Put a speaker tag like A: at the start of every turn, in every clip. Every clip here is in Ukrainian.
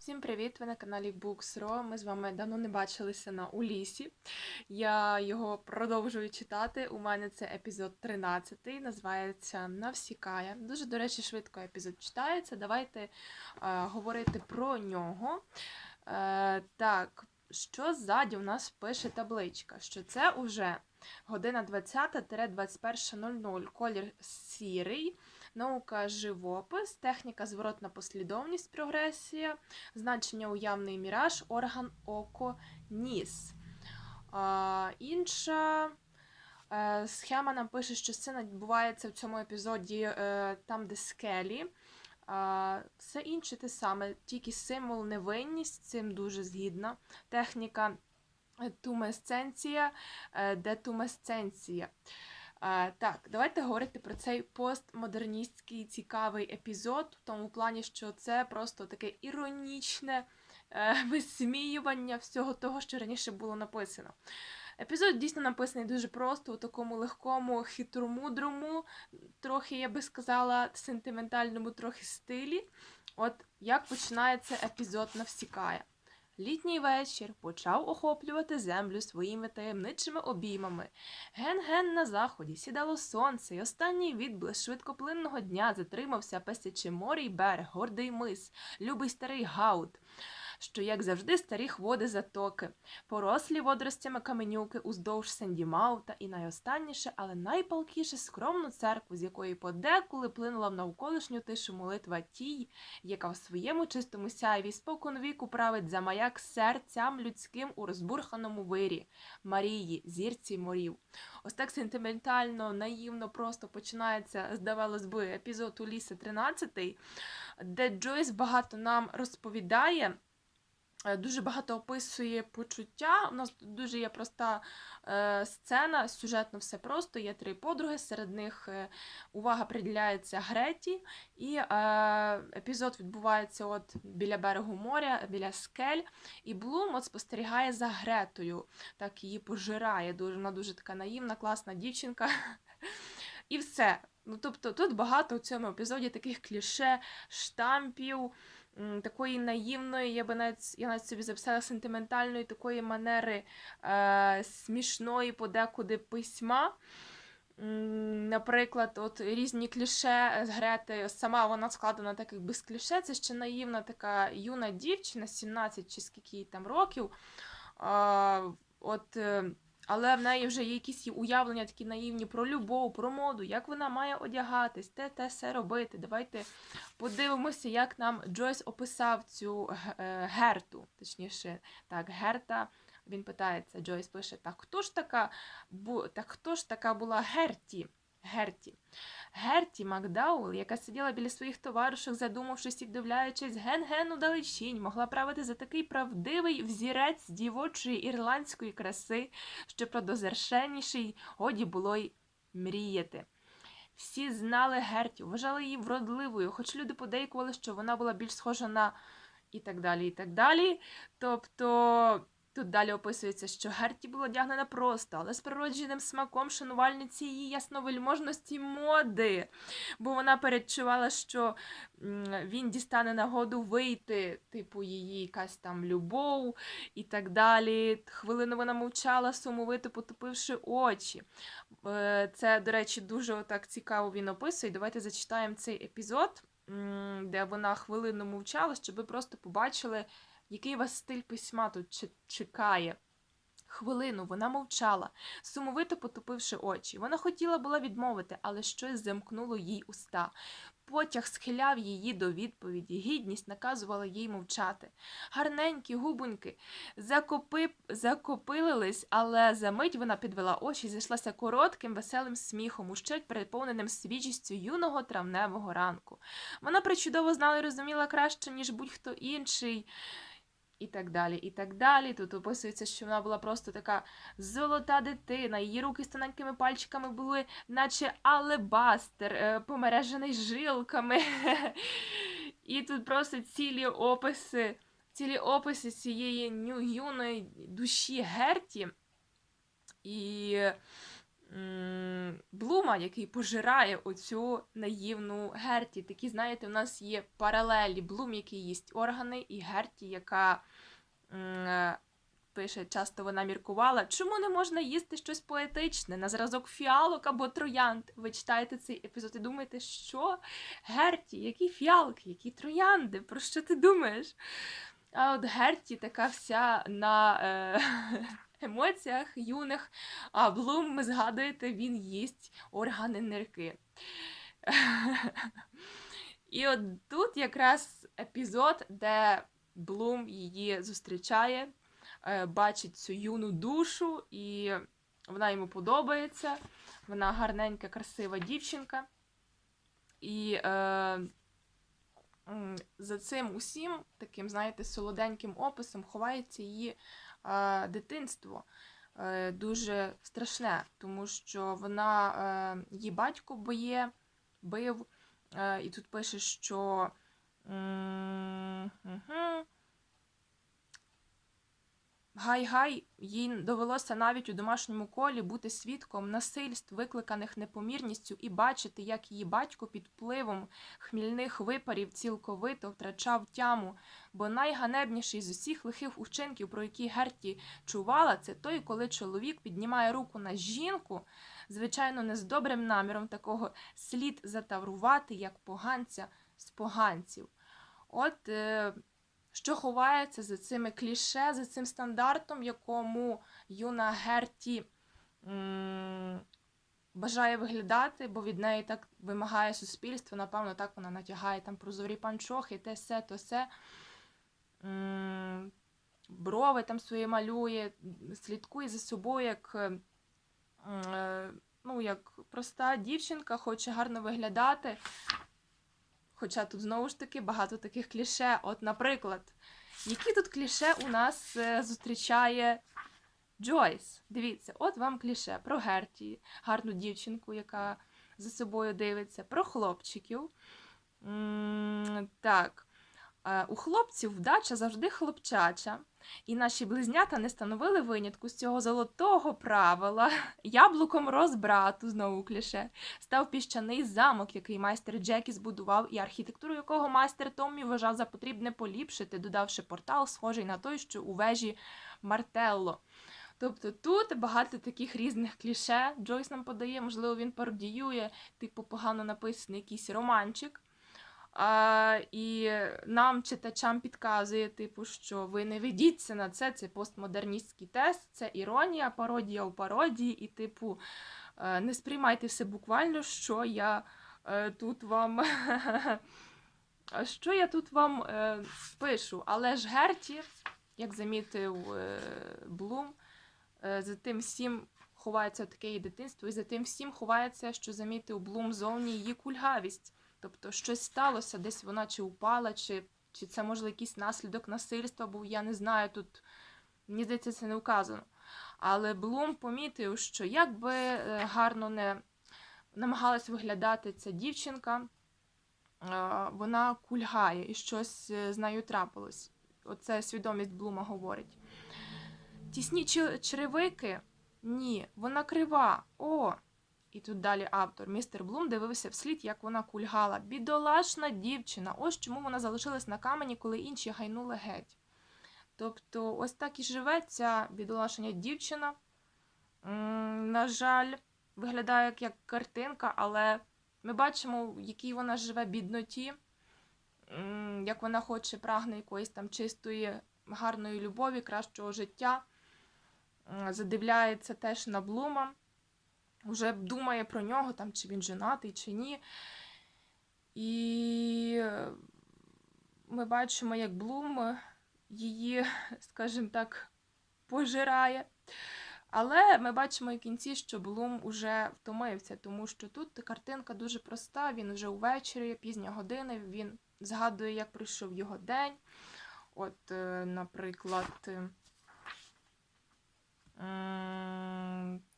A: Всім привіт! Ви на каналі Books.ro. Ми з вами давно не бачилися на Улісі. Я його продовжую читати. У мене це епізод 13, називається Навсікає. Дуже, до речі, швидко епізод читається. Давайте е, говорити про нього. Е, так, що ззаді у нас пише табличка? Що це уже година 20-21.00, колір сірий. Наука живопис, техніка зворотна послідовність, прогресія, значення уявний міраж, орган око, ніс. А, Інша е, схема нам пише, що сцена відбувається в цьому епізоді е, там, де скелі. Все інше те саме, тільки символ невинність, цим дуже згідна. Техніка тумесценція, е, детумесценція. Так, давайте говорити про цей постмодерністський цікавий епізод, в тому плані, що це просто таке іронічне е, висміювання всього того, що раніше було написано. Епізод дійсно написаний дуже просто, у такому легкому, хитромудрому, трохи, я би сказала, сентиментальному трохи стилі. От як починається епізод навсікає. Літній вечір почав охоплювати землю своїми таємничими обіймами. Ген-ген на заході сідало сонце, і останній відблиск швидкоплинного дня затримався песячи море берег, гордий мис, любий старий гаут, що, як завжди, старі води затоки, порослі водоростями каменюки уздовж Сендімаута і найостанніше, але найпалкіше скромну церкву, з якої подеколи плинула в навколишню тишу молитва тій, яка в своєму чистому сяйві спокон віку править за маяк серцям людським у розбурханому вирі Марії, зірці морів. Ось так сентиментально, наївно просто починається, здавалось би, епізод Уліси 13, де Джойс багато нам розповідає. Е, Дуже багато описує почуття. У нас дуже є проста е, сцена, сюжетно все просто. Є три подруги, серед них е, увага приділяється Греті, і е, епізод відбувається от біля берегу моря, біля скель. І Блум от спостерігає за Гретою, так її пожирає. Дуже, вона дуже така наївна, класна дівчинка. І все. Ну, тобто тут багато у цьому епізоді таких кліше, штампів, такої наївної, я би навіть, я навіть собі записала сентиментальної такої манери е, смішної подекуди письма. Наприклад, от різні кліше з Грети, сама вона складена так якби з кліше, це ще наївна така юна дівчина, 17 чи скільки їй там років. А, от, е, але в неї вже є якісь уявлення такі наївні про любов, про моду, як вона має одягатись, те, те все робити. Давайте подивимося, як нам Джойс описав цю е, Герту. Точніше, так, Герта. Він питається, Джойс пише: так хто ж така бу, так хто ж така була Герті? Герті. Герті Макдауел, яка сиділа біля своїх товаришок, задумавшись і вдивляючись ген-ген удалечінь, могла правити за такий правдивий взірець дівочої ірландської краси, що про дозершеніший годі було й мріяти. Всі знали Герті, вважали її вродливою, хоч люди подейкували, що вона була більш схожа на і так далі, і так далі. Тобто. Тут далі описується, що Герті була одягнена просто, але з природженим смаком шанувальниці її ясновельможності моди, бо вона передчувала, що він дістане нагоду вийти, типу, її якась там любов і так далі. Хвилину вона мовчала, сумовито потупивши очі. Е, Це, до речі, дуже так цікаво він описує. Давайте зачитаємо цей епізод, де вона хвилину мовчала, щоб ви просто побачили, який вас стиль письма тут чекає. Хвилину вона мовчала, сумовито потупивши очі. Вона хотіла була відмовити, але щось замкнуло їй уста. Потяг схиляв її до відповіді, гідність наказувала їй мовчати. Гарненькі губоньки закопи... закопилились, але за мить вона підвела очі і зайшлася коротким, веселим сміхом, ущерть переповненим свіжістю юного травневого ранку. Вона причудово знала і розуміла краще, ніж будь-хто інший. І так далі, і так далі. Тут описується, що вона була просто така золота дитина. Її руки з тоненькими пальчиками були, наче алебастер, е, помережений жилками. І тут просто цілі описи, цілі описи цієї ню- юної душі Герті. І Блума, який пожирає оцю наївну Герті. Такі, знаєте, у нас є паралелі. Блум, який їсть органи, і Герті, яка е, пише, часто вона міркувала, чому не можна їсти щось поетичне на зразок фіалок або троянд. Ви читаєте цей епізод і думаєте, що Герті, які фіалки, які троянди? Про що ти думаєш? А от Герті така вся на е, емоціях юних, а Блум, ви згадуєте, він їсть органи нирки. І от тут якраз епізод, де Блум її зустрічає, е, бачить цю юну душу, і вона йому подобається. Вона гарненька, красива дівчинка. І е, за цим усім, таким, знаєте, солоденьким описом ховається її дитинство. Е, дуже страшне, тому що вона е, її батько боє, бив, е, і тут пише, що. Гай-гай, їй довелося навіть у домашньому колі бути свідком насильств, викликаних непомірністю, і бачити, як її батько під впливом хмільних випарів цілковито втрачав тяму. Бо найганебніший з усіх лихих учинків, про які Герті чувала, це той, коли чоловік піднімає руку на жінку, звичайно, не з добрим наміром такого слід затаврувати, як поганця з поганців. От е, що ховається за цими кліше, за цим стандартом, якому юна Герті м, бажає виглядати, бо від неї так вимагає суспільство. Напевно, так вона натягає там прозорі панчохи, те се, то се. М, Брови там свої малює, слідкує за собою, як, е, е, ну, як проста дівчинка, хоче гарно виглядати. Хоча тут знову ж таки багато таких кліше. От, наприклад, які тут кліше у нас е, зустрічає Джойс? Дивіться, от вам кліше про Герті, гарну дівчинку, яка за собою дивиться, про хлопчиків. Так. Е, У хлопців вдача завжди хлопчача, і наші близнята не становили винятку з цього золотого правила. Яблуком розбрату, знову кліше, став піщаний замок, який майстер Джекі збудував, і архітектуру якого майстер Томмі вважав за потрібне поліпшити, додавши портал, схожий на той, що у вежі Мартелло. Тобто тут багато таких різних кліше. Джойс нам подає, можливо, він пародіює, типу, погано написаний якийсь романчик. А, і нам, читачам, підказує, типу, що ви не ведіться на це, це постмодерністський тест, це іронія, пародія у пародії, і, типу, е, не сприймайте все буквально, що я е, тут вам. Що я тут вам е, пишу? Але ж Герті, як замітив Блум, за тим всім ховається таке її дитинство, і за тим всім ховається, що замітив Блум зовні її кульгавість. Тобто щось сталося, десь вона чи упала, чи, чи це може якийсь наслідок насильства, бо я не знаю тут, мені здається, це не вказано. Але Блум помітив, що як би е, гарно не намагалась виглядати ця дівчинка, е, вона кульгає і щось е, з нею трапилось. Оце свідомість Блума говорить. Тісні черевики? Ні, вона крива. О! І тут далі автор. Містер Блум дивився вслід, як вона кульгала. Бідолашна дівчина. Ось чому вона залишилась на камені, коли інші гайнули геть. Тобто, ось так і живе ця бідолашня дівчина. На жаль, виглядає як, картинка, але ми бачимо, в якій вона живе бідноті, як вона хоче, прагне якоїсь там чистої, гарної любові, кращого життя. Задивляється теж на Блума вже думає про нього, там, чи він женатий, чи ні. І ми бачимо, як Блум її, скажімо так, пожирає. Але ми бачимо в кінці, що Блум уже втомився, тому що тут картинка дуже проста. Він вже увечері, пізня години, він згадує, як пройшов його день. От, е, наприклад.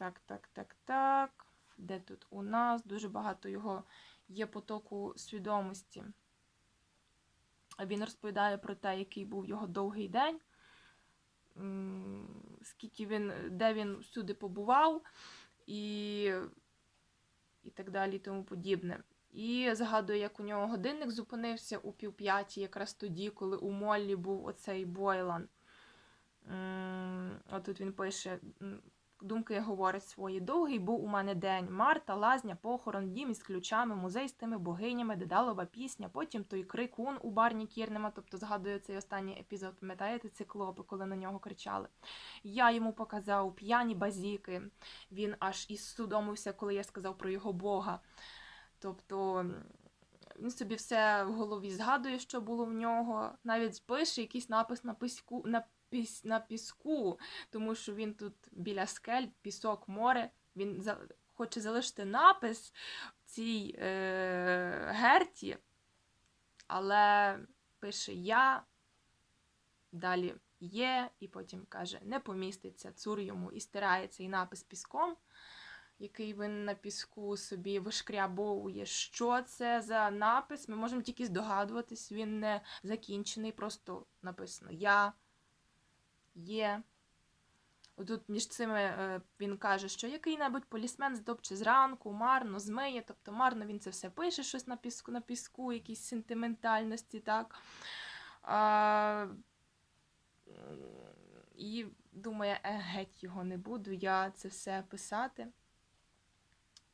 A: Так, так, так, так. Де тут у нас? Дуже багато його є потоку свідомості. Він розповідає про те, який був його довгий день, скільки він, де він всюди побував. і, і так далі, і тому подібне. І згадую, як у нього годинник зупинився у півп'ятій, якраз тоді, коли у Моллі був оцей Бойлан. Отут він пише. Думки говорить свої. Довгий був у мене день. Марта, лазня, похорон, дім із ключами, музей з тими богинями, дедалова пісня, потім той крик ун у барні Кірнема, тобто згадую цей останній епізод, пам'ятаєте циклопи, коли на нього кричали. Я йому показав п'яні базіки. Він аж із судомився, коли я сказав про його Бога. Тобто він собі все в голові згадує, що було в нього. Навіть пише якийсь напис на письку на на піску, тому що він тут біля скель, пісок, море. Він хоче залишити напис в цій е, герті, але пише я, далі є, і потім каже, не поміститься цур йому і стирає цей напис піском який він на піску собі вишкрябовує. Що це за напис? Ми можемо тільки здогадуватись, він не закінчений, просто написано Я є. Отут між цими е, він каже, що який-небудь полісмен здобче зранку, марно, змиє, тобто марно він це все пише, щось на піску, на піску, якісь сентиментальності, так. А, і думає, е, геть його не буду, я це все писати.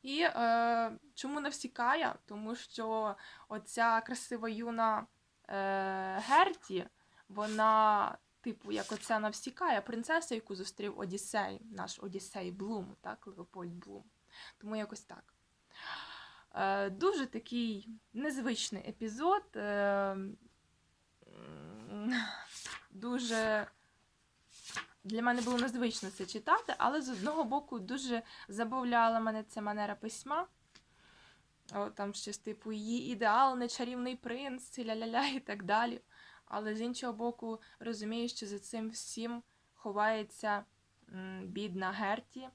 A: І е, чому не всікає? Тому що оця красива юна е, Герті, вона, типу, як оця навсікає принцеса, яку зустрів Одіссей, наш Одіссей Блум, так, Леопольд Блум. Тому якось так. Е, дуже такий незвичний епізод. Е, дуже для мене було незвично це читати, але з одного боку дуже забавляла мене ця манера письма. О, там щось типу її ідеал, не чарівний принц, ля-ля-ля і так далі. Але з іншого боку, розумію, що за цим всім ховається бідна Герті.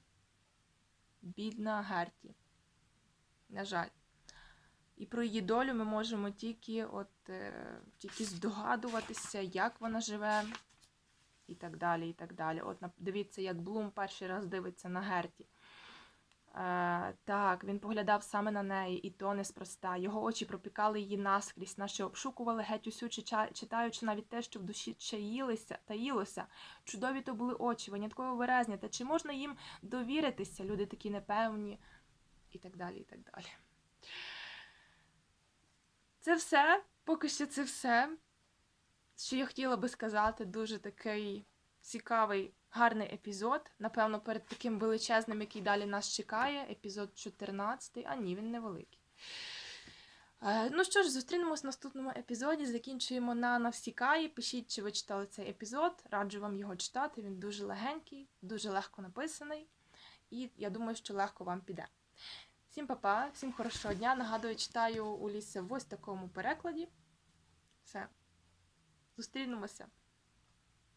A: Бідна Герті. На жаль. І про її долю ми можемо тільки, от, е, тільки здогадуватися, як вона живе, і так далі. і так далі. От дивіться, як Блум перший раз дивиться на Герті. Е, так, він поглядав саме на неї, і то неспроста. Його очі пропікали її наскрізь, наче обшукували геть усю, читаючи навіть те, що в душі чаїлися, таїлося. Чудові то були очі, винятково виразні. Та чи можна їм довіритися? Люди такі непевні, і так далі. і так далі. Це все. Поки що це все що я хотіла би сказати, дуже такий цікавий, гарний епізод. Напевно, перед таким величезним, який далі нас чекає, епізод 14. А ні, він невеликий. Е, Ну що ж, зустрінемось в наступному епізоді. Закінчуємо на Навсікаї. Пишіть, чи ви читали цей епізод. Раджу вам його читати. Він дуже легенький, дуже легко написаний. І я думаю, що легко вам піде. Всім па-па, всім хорошого дня. Нагадую, читаю у лісі в ось такому перекладі. Все. Зустрінемося.